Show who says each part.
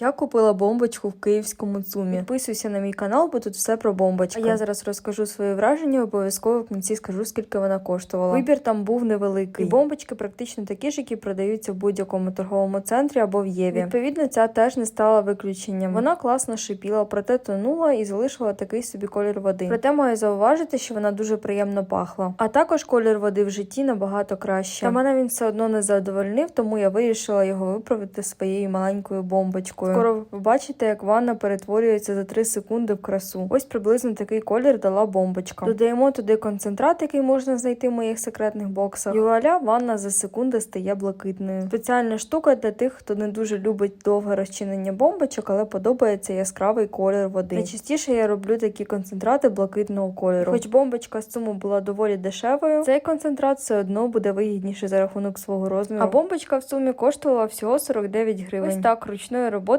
Speaker 1: Я купила бомбочку в київському ЦУМі. Підписуйся на мій канал, бо тут все про бомбочки. А я зараз розкажу свої враження, обов'язково в кінці скажу, скільки вона коштувала. Вибір там був невеликий. І бомбочки практично такі ж, які продаються в будь-якому торговому центрі або в Єві. Відповідно, ця теж не стала виключенням. Вона класно шипіла, проте тонула і залишила такий собі колір води. Проте маю зауважити, що вона дуже приємно пахла. А також колір води в житті набагато краще. Та мене він все одно не задовольнив, тому я вирішила його виправити своєю маленькою бомбочкою. Скоро ви побачите, як ванна перетворюється за 3 секунди в красу. Ось приблизно такий колір дала бомбочка. Додаємо туди концентрат, який можна знайти в моїх секретних боксах. І вуаля, ванна за секунди стає блакитною. Спеціальна штука для тих, хто не дуже любить довге розчинення бомбочок, але подобається яскравий колір води. Найчастіше я роблю такі концентрати блакитного кольору. Хоч бомбочка з суму була доволі дешевою, цей концентрат все одно буде вигідніше за рахунок свого розміру. А бомбочка в сумі коштувала всього 49 гривень. Ось так ручної роботи